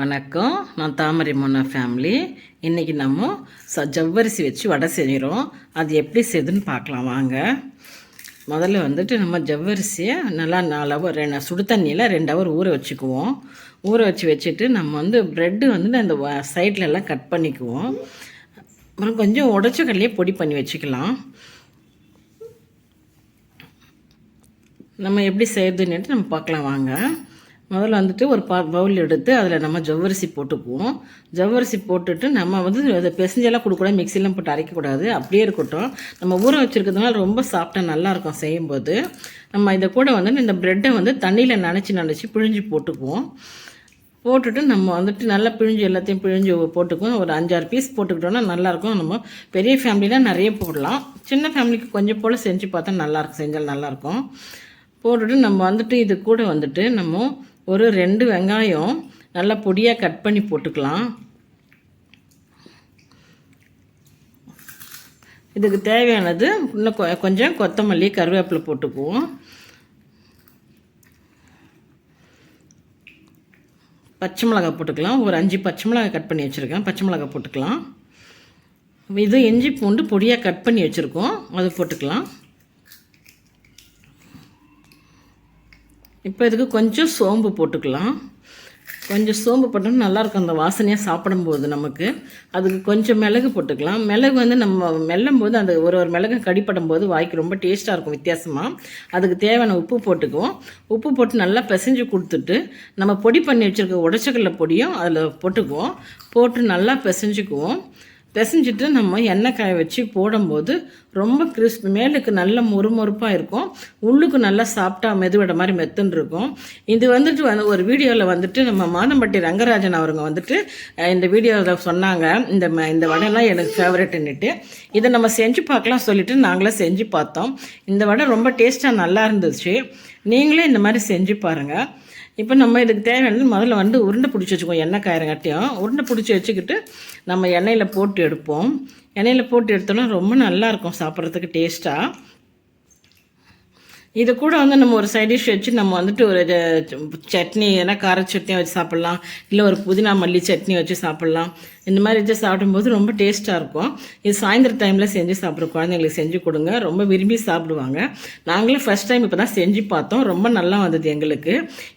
வணக்கம். நான் தாமரை மொன்னா ஃபேமிலி இன்றைக்கி நம்ம ச ஜவ்வரிசி வச்சு வடை செய்கிறோம் அது எப்படி செய்யுதுன்னு பார்க்கலாம் வாங்க. முதல்ல வந்துட்டு நம்ம ஜவ்வரிசியை நல்லா நாலு ஹவர் ரெண்டு சுடு தண்ணியில் ரெண்டு ஹவர் ஊற வச்சுக்குவோம். ஊற வச்சு வச்சுட்டு நம்ம வந்து ப்ரெட்டு வந்து அந்த சைட்லலாம் கட் பண்ணிக்குவோம். அப்புறம் கொஞ்சம் உடச்ச கடலையே பொடி பண்ணி வச்சுக்கலாம். நம்ம எப்படி செய்கிறதுன்னுட்டு நம்ம பார்க்கலாம் வாங்க. முதல்ல வந்துட்டு ஒரு பா பவுல் எடுத்து அதில் நம்ம ஜவ்வரிசி போட்டுக்குவோம் ஜவ்வரிசி போட்டுட்டு நம்ம வந்து அதை பெசஞ்செல்லாம் கொடுக்கூடாது மிக்சிலாம் போட்டு அரைக்கக்கூடாது அப்படியே இருக்கட்டும். நம்ம ஊற வச்சுருக்கிறதுனால ரொம்ப சாஃப்டாக நல்லாயிருக்கும் செய்யும்போது. நம்ம இதை கூட வந்து இந்த ப்ரெட்டை வந்து தண்ணியில் நினச்சி நினச்சி பிழிஞ்சு போட்டுக்குவோம். போட்டுட்டு நம்ம வந்துட்டு நல்லா பிழிஞ்சு எல்லாத்தையும் பிழிஞ்சு போட்டுக்குவோம். ஒரு அஞ்சாறு பீஸ் போட்டுக்கிட்டோன்னா நல்லாயிருக்கும் நம்ம பெரிய ஃபேமிலியில் நிறைய போடலாம். சின்ன ஃபேமிலிக்கு கொஞ்சம் போல் செஞ்சு பார்த்தா நல்லாயிருக்கும் செஞ்சால் நல்லாயிருக்கும் போட்டுட்டு நம்ம வந்துட்டு இது கூட வந்துட்டு நம்ம ஒரு ரெண்டு வெங்காயம் நல்லா பொடியாக கட் பண்ணி போட்டுக்கலாம். இதுக்கு தேவையானது இன்னும் கொஞ்சம் கொத்தமல்லி கருவேப்பிலை போட்டுக்குவோம். பச்சை மிளகாய் போட்டுக்கலாம். ஒரு அஞ்சு பச்சை மிளகாய் கட் பண்ணி வச்சுருக்கேன். பச்சை மிளகா போட்டுக்கலாம். இது இஞ்சி பூண்டு பொடியாக கட் பண்ணி வச்சுருக்கோம். அது போட்டுக்கலாம். இப்போ இதுக்கு கொஞ்சம் சோம்பு போட்டுக்கலாம். கொஞ்சம் சோம்பு போட்டோம்னா நல்லாயிருக்கும் அந்த வாசனையாக சாப்பிடும்போது நமக்கு. அதுக்கு கொஞ்சம் மிளகு போட்டுக்கலாம். மிளகு வந்து நம்ம மெல்லும் போது அந்த ஒரு ஒரு மிளகு கடிப்படும் போது வாய்க்கு ரொம்ப டேஸ்ட்டாக இருக்கும் வித்தியாசமாக அதுக்கு தேவையான உப்பு போட்டுக்குவோம். உப்பு போட்டு நல்லா பிசைஞ்சு கொடுத்துட்டு நம்ம பொடி பண்ணி வச்சுருக்க உடச்சக்கல்ல பொடியும் அதில் போட்டுக்குவோம். போட்டு நல்லா பிசைஞ்சுக்குவோம். பிசைஞ்சிட்டு நம்ம எண்ணெய் காய வச்சு போடும்போது ரொம்ப கிறிஸ்ப் மேலுக்கு நல்ல மொறுமொறுப்பாக இருக்கும். உள்ளுக்கு நல்லா சாப்பிட்டா மெதுவிட மாதிரி மெத்துன்னு இருக்கும் இது வந்துட்டு வந்து ஒரு வீடியோவில் வந்துட்டு நம்ம மாதம்பட்டி ரங்கராஜன் அவருங்க வந்துட்டு இந்த வீடியோவில் சொன்னாங்க. இந்த இந்த வடைலாம் எனக்கு ஃபேவரெட்டுன்னுட்டு இதை நம்ம செஞ்சு பார்க்கலாம் சொல்லிவிட்டு நாங்களே செஞ்சு பார்த்தோம். இந்த வடை ரொம்ப டேஸ்ட்டாக நல்லா இருந்துச்சு. நீங்களே இந்த மாதிரி செஞ்சு பாருங்கள் இப்போ நம்ம இதுக்கு தேவையானது முதல்ல வந்து உருண்டை பிடிச்சி வச்சுக்குவோம் எண்ணெய் காயிறங்காட்டியும். உருண்டை பிடிச்சி வச்சுக்கிட்டு நம்ம எண்ணெயில் போட்டு எடுப்போம். எண்ணெயில் போட்டு எடுத்தோன்னா ரொம்ப நல்லாயிருக்கும் சாப்பிட்றதுக்கு டேஸ்ட்டாக இது கூட வந்து நம்ம ஒரு சைட் டிஷ் வச்சு நம்ம வந்துட்டு ஒரு சட்னி ஏன்னா கார சட்னியாக வச்சு சாப்பிட்லாம். இல்லை ஒரு புதினா மல்லி சட்னி வச்சு சாப்பிட்லாம். இந்த மாதிரி வச்சு சாப்பிடும்போது ரொம்ப டேஸ்ட்டாக இருக்கும். இது சாயந்தர டைமில் செஞ்சு சாப்பிட்ற குழந்தைங்களுக்கு செஞ்சு கொடுங்க. ரொம்ப விரும்பி சாப்பிடுவாங்க. நாங்களும் ஃபஸ்ட் டைம் இப்போ தான் செஞ்சு பார்த்தோம். ரொம்ப நல்லா வந்தது எங்களுக்கு.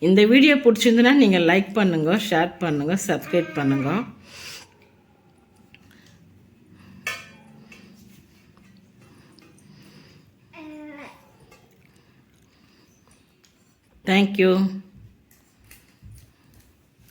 இந்த வீடியோ பிடிச்சிருந்துன்னா நீங்கள் லைக் பண்ணுங்கள் ஷேர் பண்ணுங்கள் சப்ஸ்கிரைப் பண்ணுங்கள் Thank you.